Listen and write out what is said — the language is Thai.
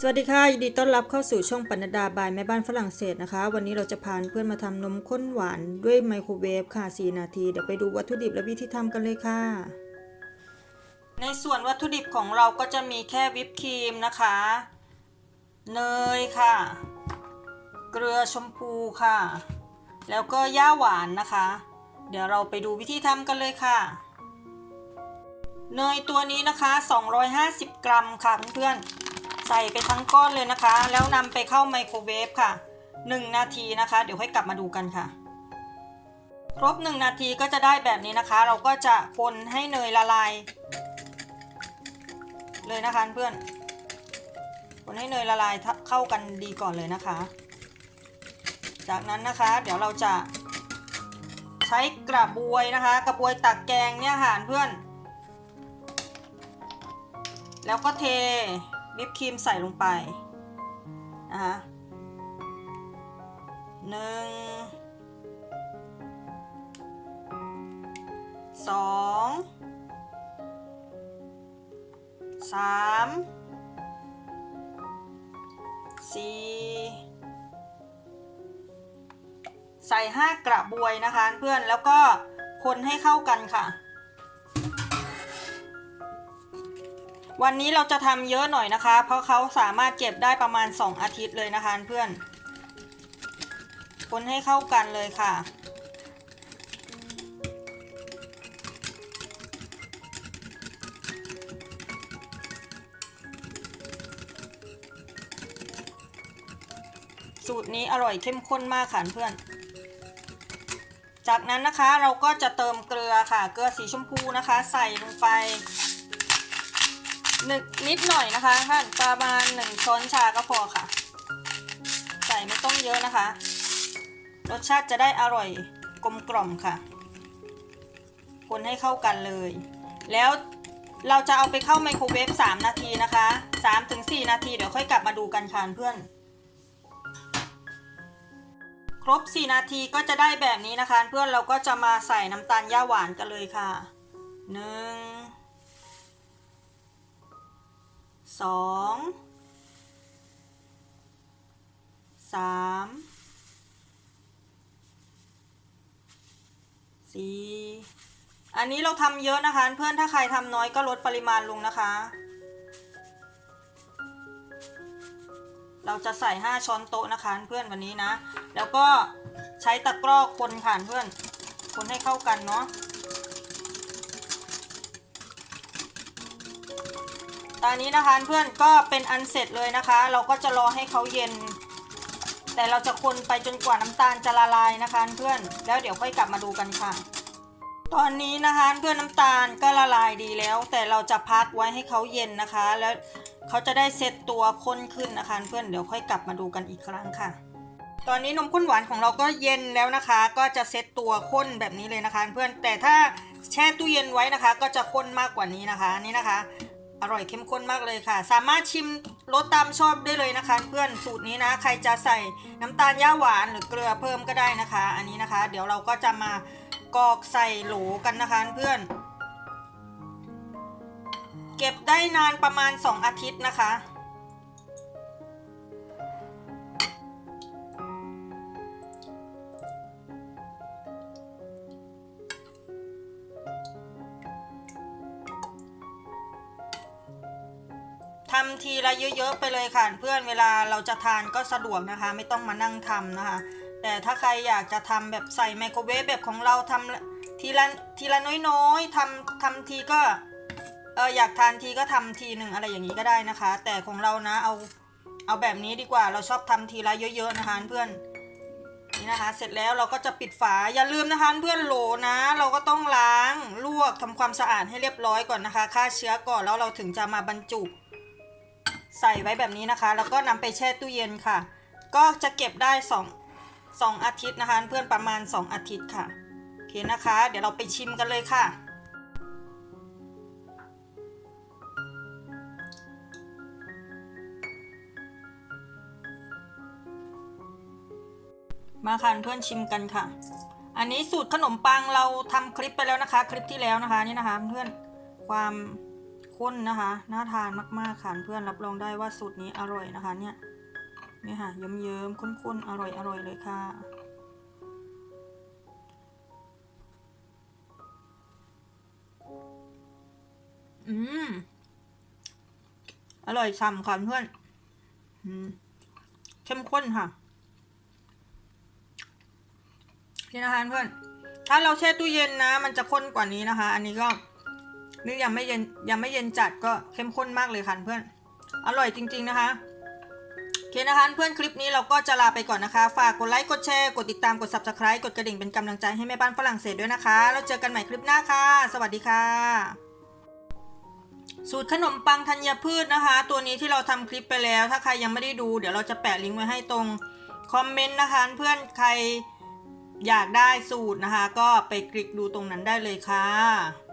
สวัสดีค่ะยินดีต้อนรับเข้าสู่ช่องปนัดดาบายแม่บ้านฝรั่งเศสนะคะ วันนี้เราจะพาเพื่อนมาทำนมข้นหวานด้วยไมโครเวฟค่ะ 4 นาที เดี๋ยวไปดูวัตถุดิบและวิธีทำกันเลยค่ะ ในส่วนวัตถุดิบของเราก็จะมีแค่วิปครีมนะคะ เนยค่ะ เกลือชมพูค่ะ แล้วก็ย่าหวานนะคะ เดี๋ยวเราไปดูวิธีทำกันเลยค่ะ เนยตัวนี้นะคะ 250 กรัมค่ะเพื่อนๆ ใส่ไปทั้งก้อนเลยนะคะ แล้วนำไปเข้าไมโครเวฟค่ะ 1 นาทีนะคะ เดี๋ยวค่อยกลับมาดูกันค่ะ ครบ 1 นาทีก็จะได้แบบนี้นะคะ เราก็จะคนให้เนยละลาย เลยนะคะเพื่อน คนให้เนยละลายเข้ากันดีก่อนเลยนะคะ จากนั้นนะคะ เดี๋ยวเราจะใช้กระบวยนะคะ กระบวยตักแกงเนี่ยค่ะเพื่อน แล้วก็เท วิปครีมใส่ลงไปนะคะหนึ่งสองสามสี่ใส่ห้ากระบวยนะคะเพื่อนแล้วก็คนให้เข้ากันค่ะ วันนี้เราจะทำเยอะหน่อยนะคะ เพราะเขาสามารถเก็บได้ประมาณ 2 อาทิตย์เลยนะคะเพื่อน คนให้เข้ากันเลยค่ะ สูตรนี้อร่อยเข้มข้นมากค่ะเพื่อน จากนั้นนะคะเราก็จะเติมเกลือค่ะ เกลือสีชมพูนะคะ ใส่ลงไป หนิดนิดหน่อยนะคะท่านประมาณหนึ่งช้อนชาก็พอค่ะ ใส่ไม่ต้องเยอะนะคะ รสชาติจะได้อร่อยกลมกล่อมค่ะ คนให้เข้ากันเลย แล้วเราจะเอาไปเข้าไมโครเวฟ3 นาทีนะคะ 3-4 นาทีเดี๋ยวค่อยกลับมาดูกันค่ะเพื่อน ครบ 4 นาทีก็จะได้แบบนี้นะคะ เพื่อนเราก็จะมาใส่น้ำตาลย่าหวานกันเลยค่ะหนึ่ง สองสามสี่อันนี้เราทำเยอะนะคะ เพื่อนถ้าใครทำน้อยก็ลดปริมาณลงนะคะ เราจะใส่ 5 ช้อนโต๊ะนะคะเพื่อนวันนี้นะ แล้วก็ใช้ตะกร้อคนค่ะเพื่อน คนให้เข้ากันเนาะ ตอนนี้นะคะเพื่อนก็เป็นอันเสร็จเลยนะคะ เราก็จะรอให้เขาเย็น แต่เราจะคนไปจนกว่าน้ำตาลจะละลายนะคะเพื่อนแล้วเดี๋ยวค่อยกลับมาดูกันค่ะ ตอนนี้นะคะเพื่อนน้ำตาลก็ละลายดีแล้ว แต่เราจะพักไว้ให้เขาเย็นนะคะ แล้วเขาจะได้เซตตัวข้นขึ้นนะคะเพื่อนเดี๋ยวค่อยกลับมาดูกันอีกครั้งค่ะ ตอนนี้นมข้นหวานของเราก็เย็นแล้วนะคะ ก็จะเซตตัวข้นแบบนี้เลยนะคะ เพื่อนแต่ถ้าแช่ตู้เย็นไว้นะคะ ก็จะข้นมากกว่านี้นะคะนี่นะคะ อร่อยเข้มข้นมากเลยค่ะ สามารถชิมรสตามชอบได้เลยนะคะ เพื่อนสูตรนี้นะ ใครจะใส่น้ำตาลย่าหวานหรือเกลือเพิ่มก็ได้นะคะ อันนี้นะคะ เดี๋ยวเราก็จะมากรอกใส่โหลกันนะคะเพื่อน เก็บได้นานประมาณ 2 อาทิตย์นะคะ ทำทีละเยอะๆไปเลยค่ะเพื่อนเวลาเราจะทานก็สะดวกนะคะ ไม่ต้องมานั่งทำนะคะ แต่ถ้าใครอยากจะทำแบบใส่ไมโครเวฟแบบของเราทำทีละทีละน้อยๆทำทำทีก็เอออยากทานทีก็ทำทีหนึ่งอะไรอย่างนี้ก็ได้นะคะ แต่ของเรานะเอาเอาแบบนี้ดีกว่าเราชอบทำทีละเยอะๆนะคะเพื่อนนี่นะคะ เสร็จแล้วเราก็จะปิดฝาอย่าลืมนะคะเพื่อนโหลนะ เราก็ต้องล้างลวกทำความสะอาดให้เรียบร้อยก่อนนะคะฆ่าเชื้อก่อนแล้วเราถึงจะมาบรรจุ ใส่ไว้แบบนี้นะคะ แล้วก็นำไปแช่ตู้เย็นค่ะ ก็จะเก็บได้2 2อาทิตย์นะคะเพื่อนประมาณ 2 อาทิตย์ค่ะโอเคนะคะ เดี๋ยวเราไปชิมกันเลยค่ะ มาค่ะเพื่อนชิมกันค่ะ อันนี้สูตรขนมปังเราทำคลิปไปแล้วนะคะ คลิปที่แล้วนะคะนี่นะคะ เพื่อนความ ข้นนะคะ น่าทานมาก ๆ ค่ะเพื่อนรับรองได้ว่าสูตรนี้อร่อยนะคะเนี่ยนี่ค่ะเยิ้มๆข้นๆ อร่อยๆ เลยค่ะ อืม อร่อยฉ่ำค่ะเพื่อน อืม เข้มข้นค่ะ นี่นะคะเพื่อน ถ้าเราแช่ตู้เย็นนะ มันจะข้นกว่านี้นะคะ อันนี้ก็ นี่ยังไม่เย็นยังไม่เย็นจัดก็เข้มข้นมากเลยค่ะเพื่อน อร่อยจริง ๆนะคะโอเคนะคะเพื่อนคลิปนี้เราก็จะลาไปก่อนนะคะ ฝากกดไลค์กดแชร์กดติดตามกด subscribe กดกระดิ่งเป็นกำลังใจให้แม่บ้านฝรั่งเศสด้วยนะคะ แล้วเจอกันใหม่คลิปหน้าค่ะ สวัสดีค่ะ สูตรขนมปังธัญพืชนะคะ ตัวนี้ที่เราทำคลิปไปแล้ว ถ้าใครยังไม่ได้ดูเดี๋ยวเราจะแปะลิงก์ไว้ให้ตรงคอมเมนต์นะคะ เพื่อนใครอยากได้สูตรนะคะ ก็ไปคลิกดูตรงนั้นได้เลยค่ะ